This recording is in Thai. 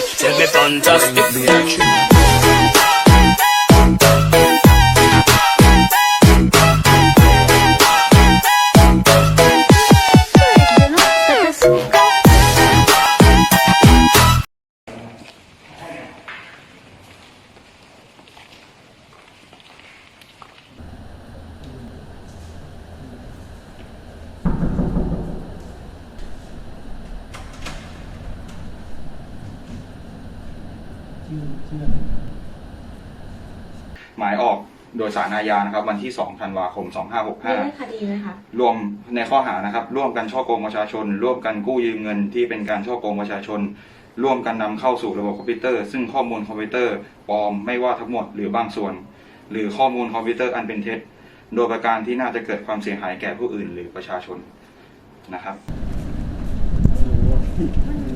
fantastic. Tell me fantastic. หมายออกโดยสารอาญานะครับ วันที่ 2 ธันวาคมไม่ได้คดีไหมคะ2565รวมในข้อหานะครับ ร่วมกันช่อโกงประชาชน ร่วมกันกู้ยืมเงินที่เป็นการช่อโกงประชาชน ร่วมกันนำเข้าสู่ระบบคอมพิวเตอร์ ซึ่งข้อมูลคอมพิวเตอร์ปลอมไม่ว่าทั้งหมดหรือบางส่วน หรือข้อมูลคอมพิวเตอร์อันเป็นเท็จ โดยประการที่น่าจะเกิดความเสียหายแก่ผู้อื่นหรือประชาชนนะครับมัน